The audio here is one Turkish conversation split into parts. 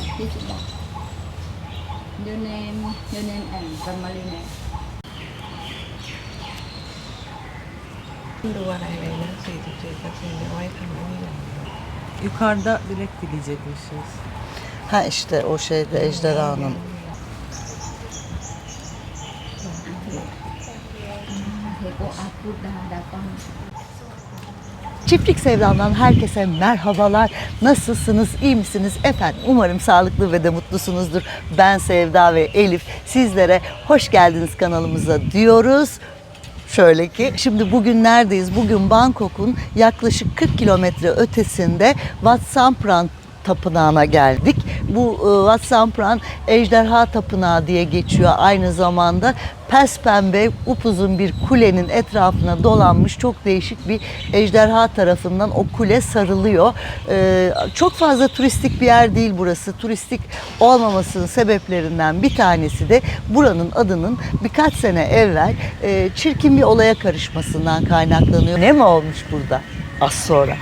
Aktif dah. Your name, your name and family name. ดูอะไรเลยนะ44เปอร์เซ็นต์เอาไว้ทำอะไรอย่างเดียว Yukarıda dilek dileyecekmişiz. Ha işte o şeyde ejderhanın. Heko aku dah datang. Çiftlik Sevdam'dan herkese merhabalar. Nasılsınız, iyi misiniz? Efendim umarım sağlıklı ve de mutlusunuzdur. Ben Sevda ve Elif. Sizlere hoş geldiniz kanalımıza diyoruz. Şöyle ki şimdi bugün neredeyiz? Bugün Bangkok'un yaklaşık 40 kilometre ötesinde Wat Sampran Tapınağı'na geldik. Bu e, Wat Sampran Ejderha Tapınağı diye geçiyor aynı zamanda. Pes pembe upuzun bir kulenin etrafına dolanmış çok değişik bir ejderha tarafından o kule sarılıyor. Ee, çok fazla turistik bir yer değil burası. Turistik olmamasının sebeplerinden bir tanesi de buranın adının birkaç sene evvel e, çirkin bir olaya karışmasından kaynaklanıyor. Ne mi olmuş burada? Az sonra.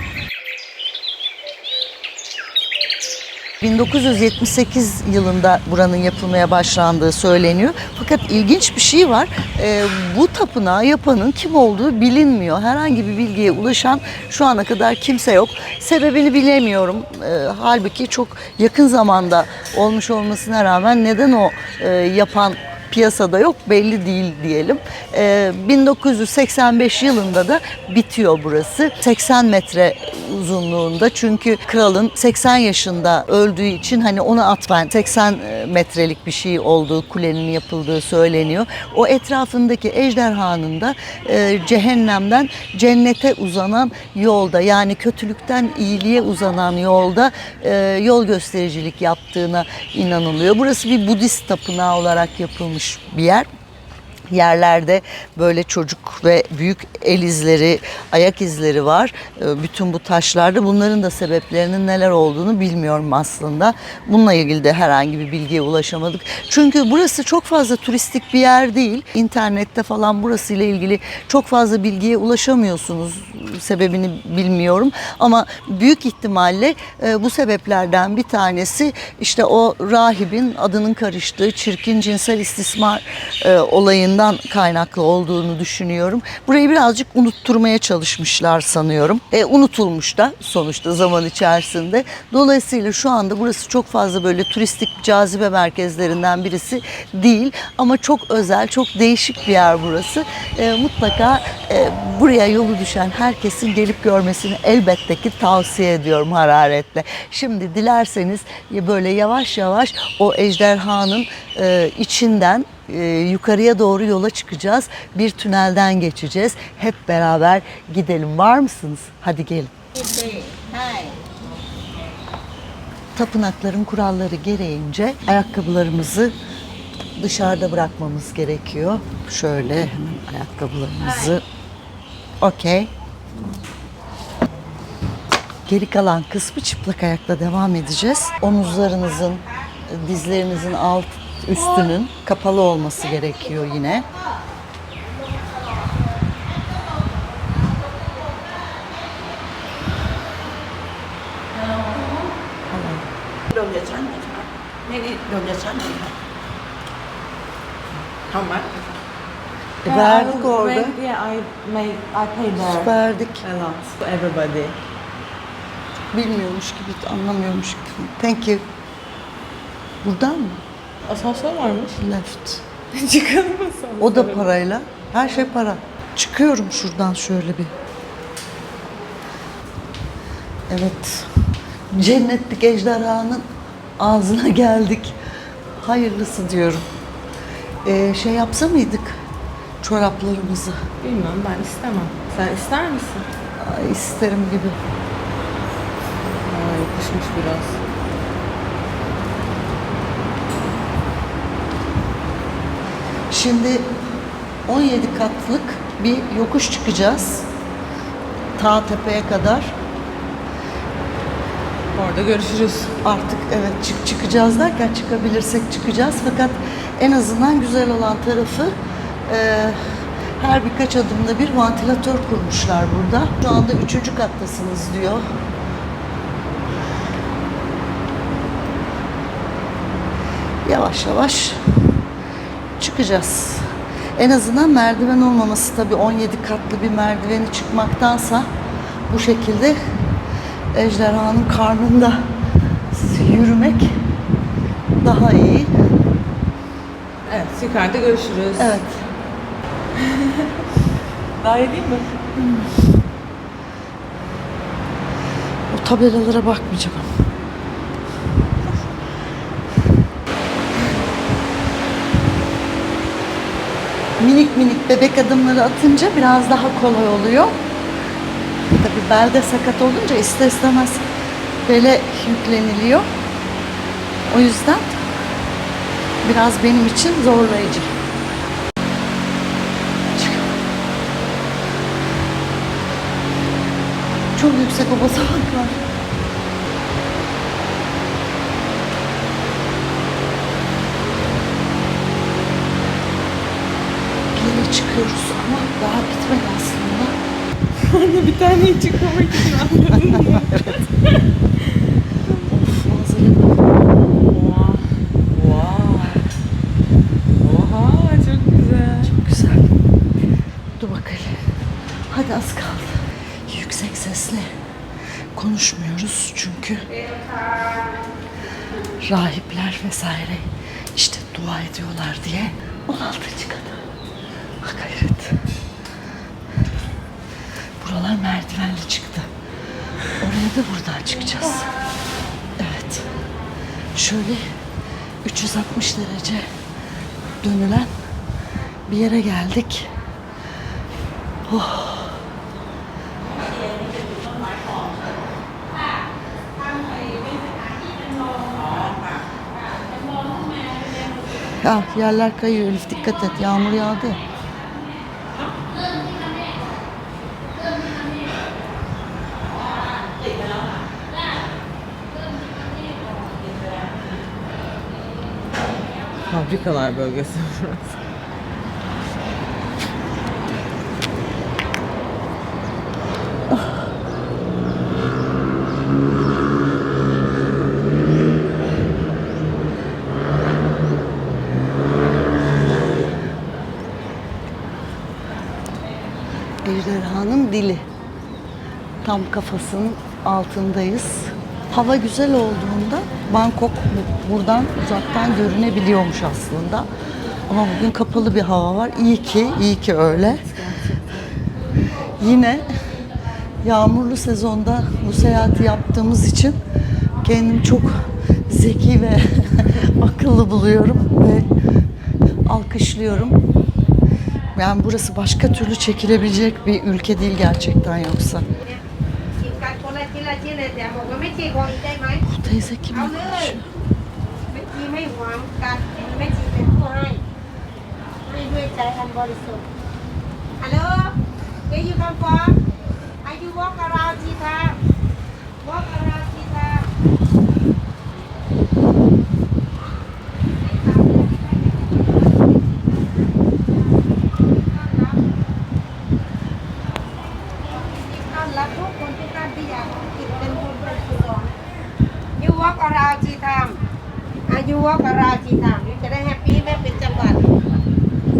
1978 yılında buranın yapılmaya başlandığı söyleniyor. Fakat ilginç bir şey var. Ee, bu tapınağı yapanın kim olduğu bilinmiyor. Herhangi bir bilgiye ulaşan şu ana kadar kimse yok. Sebebini bilemiyorum. Ee, halbuki çok yakın zamanda olmuş olmasına rağmen neden o e, yapan piyasada yok belli değil diyelim. Ee, 1985 yılında da bitiyor burası. 80 metre uzunluğunda çünkü kralın 80 yaşında öldüğü için hani onu atfen 80 metrelik bir şey olduğu kulenin yapıldığı söyleniyor. O etrafındaki ejderhanın da e, cehennemden cennete uzanan yolda yani kötülükten iyiliğe uzanan yolda e, yol göstericilik yaptığına inanılıyor. Burası bir Budist tapınağı olarak yapılmış bir yer yerlerde böyle çocuk ve büyük el izleri, ayak izleri var. Ee, Bütün bu taşlarda bunların da sebeplerinin neler olduğunu bilmiyorum aslında. Bununla ilgili de herhangi bir bilgiye ulaşamadık. Çünkü burası çok fazla turistik bir yer değil. İnternette falan burası ile ilgili çok fazla bilgiye ulaşamıyorsunuz. Sebebini bilmiyorum ama büyük ihtimalle e, bu sebeplerden bir tanesi işte o rahibin adının karıştığı çirkin cinsel istismar e, olayından kaynaklı olduğunu düşünüyorum. Burayı birazcık unutturmaya çalışmışlar sanıyorum. E, unutulmuş da sonuçta zaman içerisinde. Dolayısıyla şu anda burası çok fazla böyle turistik cazibe merkezlerinden birisi değil ama çok özel, çok değişik bir yer burası. E, mutlaka e, buraya yolu düşen herkesin gelip görmesini elbette ki tavsiye ediyorum hararetle. Şimdi dilerseniz böyle yavaş yavaş o ejderhanın e, içinden e, yukarıya doğru yola çıkacağız. Bir tünelden geçeceğiz. Hep beraber gidelim. Var mısınız? Hadi gelin. Tapınakların kuralları gereğince ayakkabılarımızı dışarıda bırakmamız gerekiyor. Şöyle hemen ayakkabılarımızı. Okey. Geri kalan kısmı çıplak ayakla devam edeceğiz. Omuzlarınızın, dizlerinizin alt üstünün kapalı olması gerekiyor yine. Much? E, verdik orada. Yeah, I made, I paid there. Verdik. A lot. For everybody. Bilmiyormuş gibi, anlamıyormuş gibi. Thank you. Buradan mı? Asansör varmış. Left. Çıkalım sonra? O da parayla. Her şey para. Çıkıyorum şuradan şöyle bir. Evet. Cennetlik ejderhanın ağzına geldik. Hayırlısı diyorum. Ee, şey yapsa mıydık? Çoraplarımızı. Bilmem ben istemem. Sen ister misin? Ay, isterim gibi. Aa, yapışmış biraz. Şimdi 17 katlık bir yokuş çıkacağız. Ta tepeye kadar. Orada görüşürüz. Artık evet çık çıkacağız derken çıkabilirsek çıkacağız. Fakat en azından güzel olan tarafı e, her birkaç adımda bir vantilatör kurmuşlar burada. Şu anda üçüncü kattasınız diyor. yavaş yavaş çıkacağız. En azından merdiven olmaması tabii 17 katlı bir merdiveni çıkmaktansa bu şekilde ejderhanın karnında yürümek daha iyi. Evet yukarıda görüşürüz. Evet. Daha iyi değil mi? O tabelalara bakmayacağım. Minik minik bebek adımları atınca biraz daha kolay oluyor. Tabii belde sakat olunca ister istemez bele yükleniliyor. O yüzden biraz benim için zorlayıcı. Çok yüksek o basamaklar. Daha bitmedi aslında. Anne bir tane çıkmamak için anladın mı? Of manzara bak. Oha. Wow. Oha çok güzel. Güzel. Dur bakalım. Hadi az kaldı. Yüksek sesle konuşmuyoruz çünkü rahipler vesaire işte dua ediyorlar diye 16. kata. Bak hayret. Buralar merdivenli çıktı. Oraya da buradan çıkacağız. Evet. Şöyle 360 derece dönülen bir yere geldik. Ya yerler kayıyor Elif dikkat et yağmur yağdı. Fabrikalar bölgesi burası. Ejderhanın dili. Tam kafasının altındayız. Hava güzel olduğunda Bangkok bu- buradan uzaktan görünebiliyormuş aslında. Ama bugün kapalı bir hava var. İyi ki, iyi ki öyle. Yine yağmurlu sezonda bu seyahati yaptığımız için kendimi çok zeki ve akıllı buluyorum ve alkışlıyorum. Yani burası başka türlü çekilebilecek bir ülke değil gerçekten yoksa. Tá isso aqui, meu ไม่ชีไม่หวงการไม่ชีเป็นผู้ให้ให้ด้วยใจอันบริสุทธิ์ Hello where you come from are you walk around ชีทา walk around ชีทา ต้อนรับทุกคนทุกท่านที่อยาก วัปราชีธรรมอายุวักราชีธรรมจะได้แฮปปี้แม่เป็นจังหวัด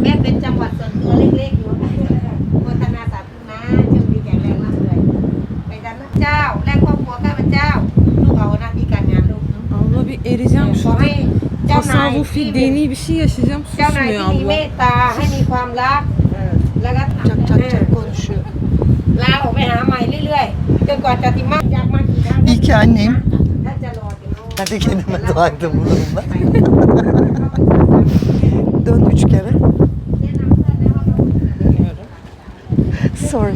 แม่เป็นจังหวัดส่วนตัวเล็กๆอยู่โฆษณาสาธุนะจงดีแข็งแรงมากเลยไปดันนะเจ้าแลกครอบครัวข้าพเจ้าลูกเอาหน้าที่การงานลูก Allah bir ereceğim şurada. Tasavvufi dini bir şey yaşayacağım. Susmuyor abla. กินกว่าจะ konuşuyor. İyi ki annem Kendi kendime dua ettim bu durumda. Dön üç kere. Sorry.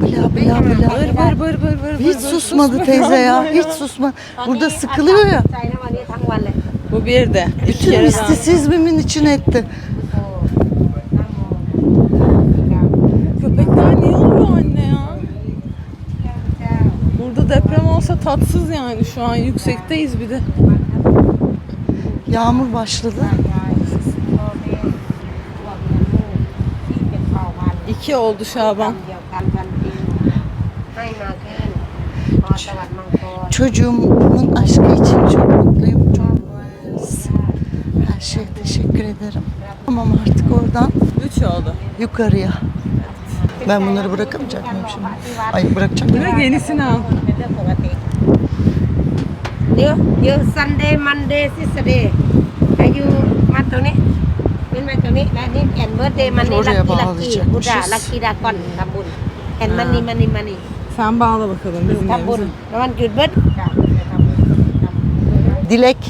Bla bla bla. Bır bır bır bır bır. Hiç susmadı teyze ya. Hiç susma. Burada sıkılıyor ya. Bu bir de. Bütün istisizmimin için etti. tatsız yani şu an yüksekteyiz bir de. Yağmur başladı. İki oldu Şaban. Çocuğumun aşkı için çok mutluyum. Çok her şeye teşekkür ederim. Tamam artık oradan. Üç oldu. Yukarıya. Ben bunları bırakamayacak mıyım şimdi? Ay bırakacağım. Bırak yenisini al เป็นเรื่องปกติเดี๋ยวเดี๋ยว Sunday Monday Saturday อายุมาตรงนี้เป็นมาตรงนี้และนี่แอนเบิร์ดเดย์มันนี่ลัก Oraya กี้ลักกี้ bağlayacakmışız. บุดาลักกี้ดากอนทำบุญแอนมันนี่มันนี่มันนี่ Sen bağla bakalım bizim ทำบุญ evimize. แล้วมันหยุดเบิด Dilek.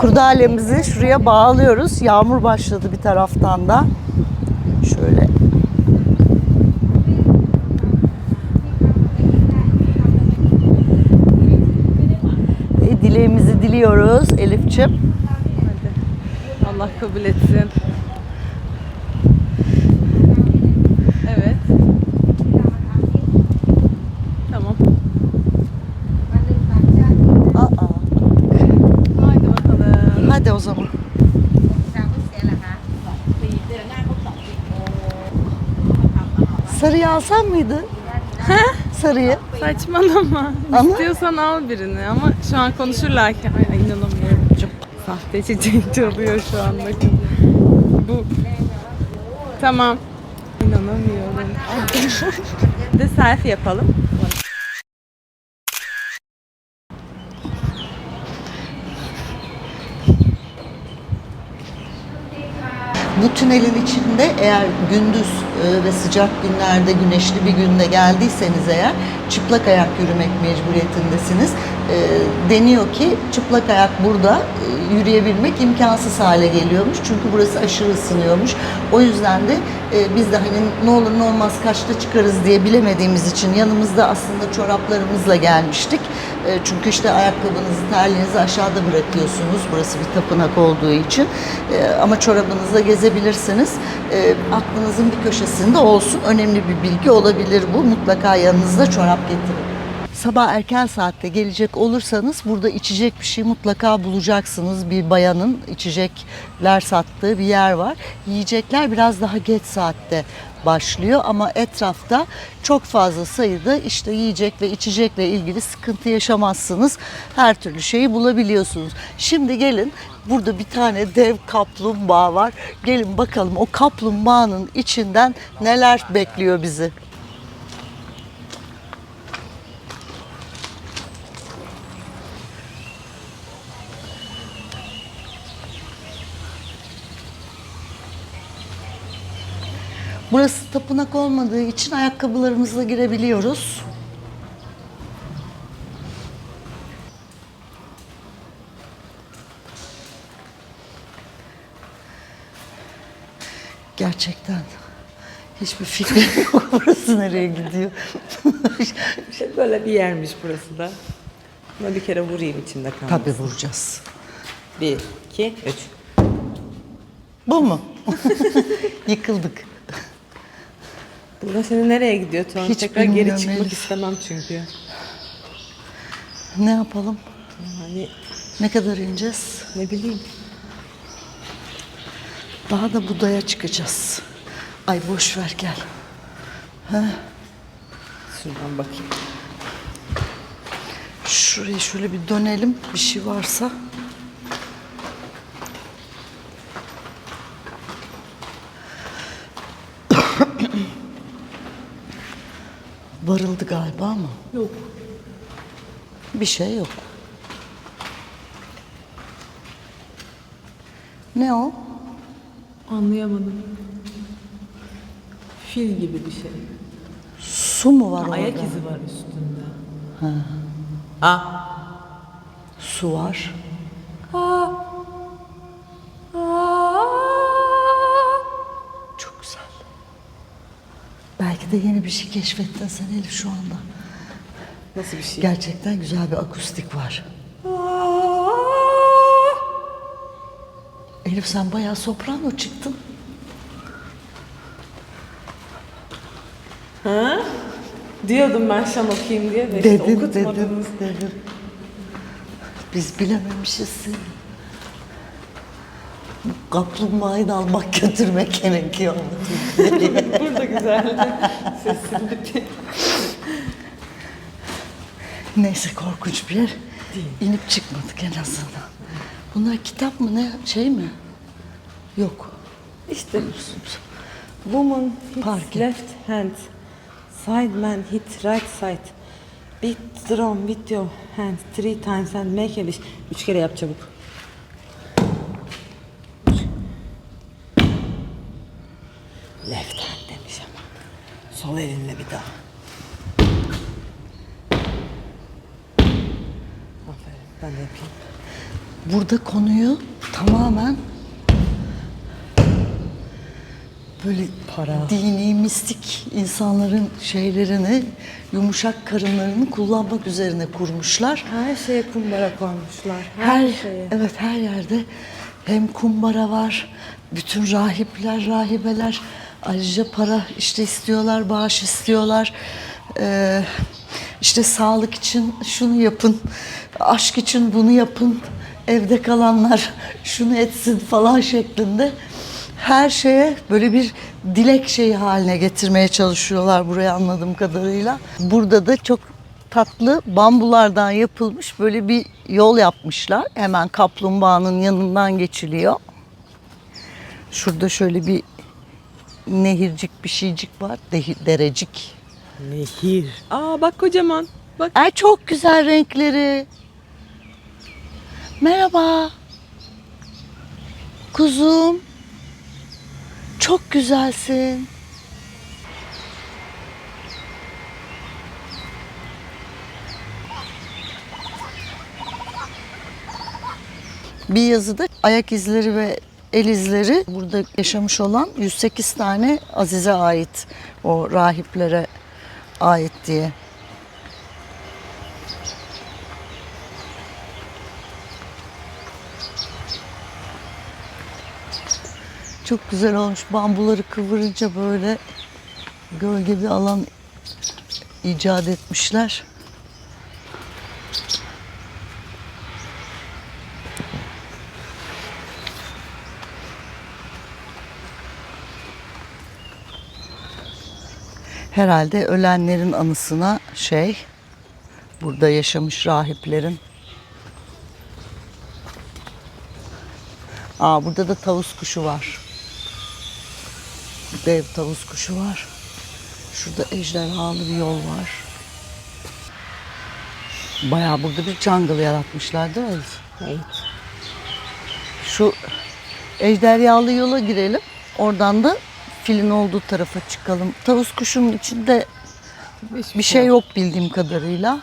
Kurdalemizi şuraya bağlıyoruz. Yağmur başladı bir taraftan da. Diliyoruz Elifçim. Allah kabul etsin. Evet. Tamam. Aa, Haydi bakalım. hadi o zaman. Sarıyı alsam mıydı? Sarıyı. Saçmalama. Ama- İstiyorsan al birini ama şu an konuşurlarken ay, inanamıyorum. Sahte çiçek çalıyor şu an bakın. Bu Tamam. İnanamıyorum. De selfie yapalım. Bu tünelin içinde eğer gündüz e, ve sıcak günlerde güneşli bir günde geldiyseniz eğer çıplak ayak yürümek mecburiyetindesiniz. E, deniyor ki çıplak ayak burada e, yürüyebilmek imkansız hale geliyormuş. Çünkü burası aşırı ısınıyormuş. O yüzden de e, biz de hani ne olur ne olmaz kaçta çıkarız diye bilemediğimiz için yanımızda aslında çoraplarımızla gelmiştik. E, çünkü işte ayakkabınızı, terliğinizi aşağıda bırakıyorsunuz. Burası bir tapınak olduğu için. E, ama çorabınızla gezebilirsiniz. E, aklınızın bir köşesinde olsun. Önemli bir bilgi olabilir bu. Mutlaka yanınızda çorap getirin. Sabah erken saatte gelecek olursanız burada içecek bir şey mutlaka bulacaksınız. Bir bayanın içecekler sattığı bir yer var. Yiyecekler biraz daha geç saatte başlıyor ama etrafta çok fazla sayıda işte yiyecek ve içecekle ilgili sıkıntı yaşamazsınız. Her türlü şeyi bulabiliyorsunuz. Şimdi gelin burada bir tane dev kaplumbağa var. Gelin bakalım o kaplumbağanın içinden neler bekliyor bizi. Burası tapınak olmadığı için ayakkabılarımızla girebiliyoruz. Gerçekten hiçbir fikrim yok burası nereye gidiyor. Böyle bir yermiş burası da. Buna bir kere vurayım içimde kalmasın. Tabii vuracağız. Bir, iki, üç. Bu mu? Yıkıldık. Burada seni nereye gidiyor Tuğan? Hiç Tekrar geri bilmiyorum çıkmak Elif. istemem çünkü. Ne yapalım? Hani Ne kadar ineceğiz? ne bileyim. Daha da budaya çıkacağız. Ay boş ver gel. Şuradan bakayım. Şuraya şöyle bir dönelim bir şey varsa. Varıldı galiba ama. Yok. Bir şey yok. Ne o? Anlayamadım. Fil gibi bir şey. Su mu var orada? Ayak izi var üstünde. Ha. Su var. Belki de yeni bir şey keşfettin sen Elif şu anda. Nasıl bir şey? Gerçekten güzel bir akustik var. Elif sen bayağı soprano çıktın. Diyordum ben şan okuyayım diye de işte Dedin, okutmadınız. dedin. Biz bilememişiz seni. Kaplumbağayı da almak götürmek gerekiyor. Burada güzel. Sessizlik. Neyse korkunç bir yer. İnip çıkmadık en azından. Bunlar kitap mı ne şey mi? Yok. İşte woman hits Parke. left hand. Side man hit right side. Beat drum with your hand three times and make a wish. Üç kere yap çabuk. Left hand demiş ama. Sol elinle bir daha. Aferin ben de yapayım. Burada konuyu tamamen böyle Para. dini, mistik insanların şeylerini, yumuşak karınlarını kullanmak üzerine kurmuşlar. Her şeye kumbara koymuşlar. Her, Her, şeye. evet her yerde hem kumbara var, bütün rahipler, rahibeler ayrıca para işte istiyorlar, bağış istiyorlar. Ee, işte sağlık için şunu yapın, aşk için bunu yapın, evde kalanlar şunu etsin falan şeklinde her şeye böyle bir dilek şeyi haline getirmeye çalışıyorlar buraya anladığım kadarıyla. Burada da çok tatlı bambulardan yapılmış böyle bir yol yapmışlar. Hemen kaplumbağanın yanından geçiliyor. Şurada şöyle bir nehircik bir şeycik var. Derecik. Nehir. Aa bak kocaman. Bak. Ay çok güzel renkleri. Merhaba. Kuzum. Çok güzelsin. Bir yazıda ayak izleri ve el izleri burada yaşamış olan 108 tane Azize ait o rahiplere ait diye. Çok güzel olmuş. Bambuları kıvırınca böyle gölge bir alan icat etmişler. Herhalde ölenlerin anısına şey burada yaşamış rahiplerin Aa burada da tavus kuşu var. Dev tavus kuşu var. Şurada ejderhalı bir yol var. Bayağı burada bir jungle yaratmışlar değil mi? Evet. Şu ejderhalı yola girelim. Oradan da filin olduğu tarafa çıkalım. Tavus kuşunun içinde bir şey yok bildiğim kadarıyla.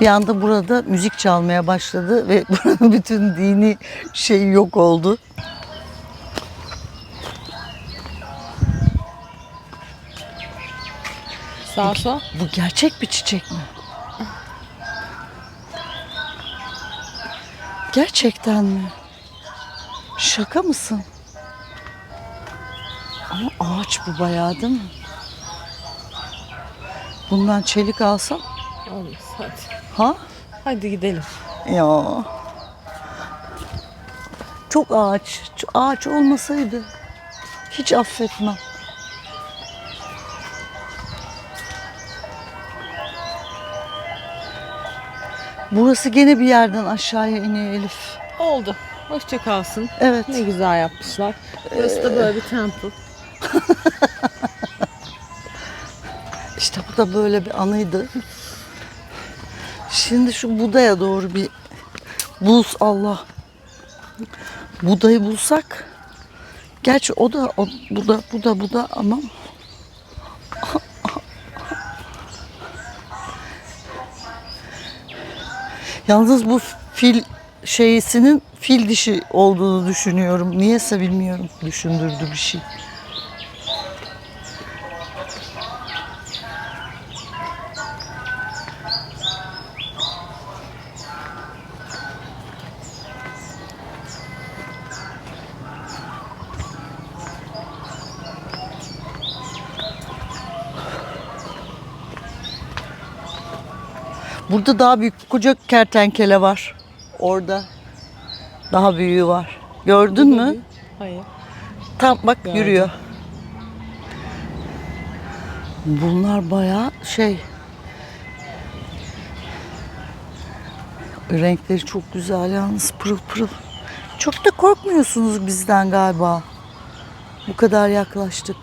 Bir anda burada müzik çalmaya başladı ve buranın bütün dini şeyi yok oldu. Sağ sol. Bu gerçek bir çiçek mi? Gerçekten mi? Şaka mısın? Ama ağaç bu bayağı değil mi? Bundan çelik alsam? Olmaz hadi. Ha? Hadi gidelim. Ya. Çok ağaç. Çok Ağaç olmasaydı hiç affetmem. Burası gene bir yerden aşağıya iniyor Elif. Oldu. Hoşça kalsın. Evet. Ne güzel yapmışlar. Burası da böyle bir temple. İşte bu da böyle bir anıydı. Şimdi şu Buda'ya doğru bir buz Allah. Buda'yı bulsak. Gerçi o da o, bu da bu da bu da ama Yalnız bu fil şeysinin fil dişi olduğunu düşünüyorum. Niyeyse bilmiyorum. Düşündürdü bir şey. Burada daha büyük koca kertenkele var. Orada. Daha büyüğü var. Gördün mü? Hayır. Tam bak Gördüm. yürüyor. Bunlar bayağı şey. Renkleri çok güzel yalnız pırıl pırıl. Çok da korkmuyorsunuz bizden galiba. Bu kadar yaklaştık.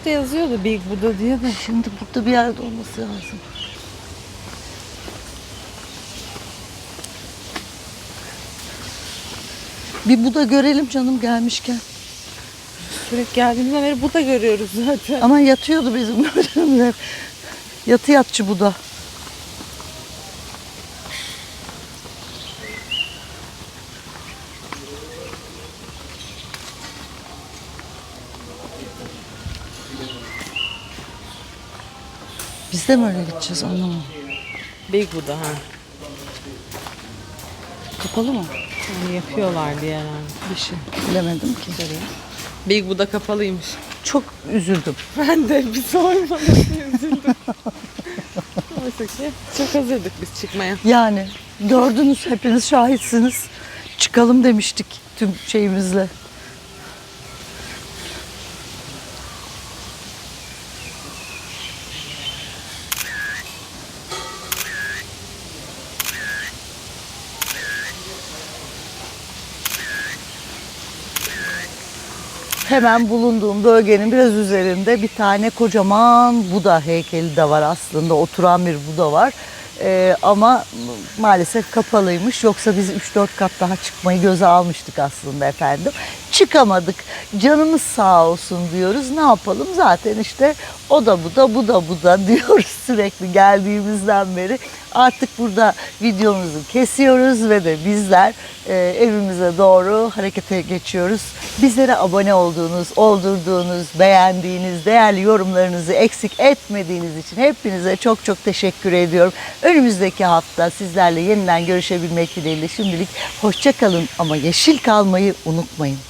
Yerde yazıyordu Big Buddha diye de. Şimdi burada bir yerde olması lazım. Bir Buda görelim canım gelmişken. Sürekli geldiğimizden beri Buddha görüyoruz zaten. Ama yatıyordu bizim gördüğümüz Yatı yatçı Buda. Biz de mi öyle gideceğiz anlamadım. Big Buddha ha. Kapalı mı? Yani yapıyorlar diye herhalde. Bir şey bilemedim ki. Big Buddha kapalıymış. Çok üzüldüm. Ben de bir sormadım üzüldüm. Oysa ki çok hazırdık biz çıkmaya. Yani gördünüz hepiniz şahitsiniz. Çıkalım demiştik tüm şeyimizle. Hemen bulunduğum bölgenin biraz üzerinde bir tane kocaman Buda heykeli de var aslında. Oturan bir Buda var. Ee, ama maalesef kapalıymış. Yoksa biz 3-4 kat daha çıkmayı göze almıştık aslında efendim. Çıkamadık. Canımız sağ olsun diyoruz. Ne yapalım? Zaten işte o da bu da bu da bu da diyoruz sürekli geldiğimizden beri. Artık burada videomuzu kesiyoruz ve de bizler e, evimize doğru harekete geçiyoruz. Bizlere abone olduğunuz, oldurduğunuz, beğendiğiniz, değerli yorumlarınızı eksik etmediğiniz için hepinize çok çok teşekkür ediyorum. Önümüzdeki hafta sizlerle yeniden görüşebilmek dileğiyle şimdilik hoşça kalın ama yeşil kalmayı unutmayın.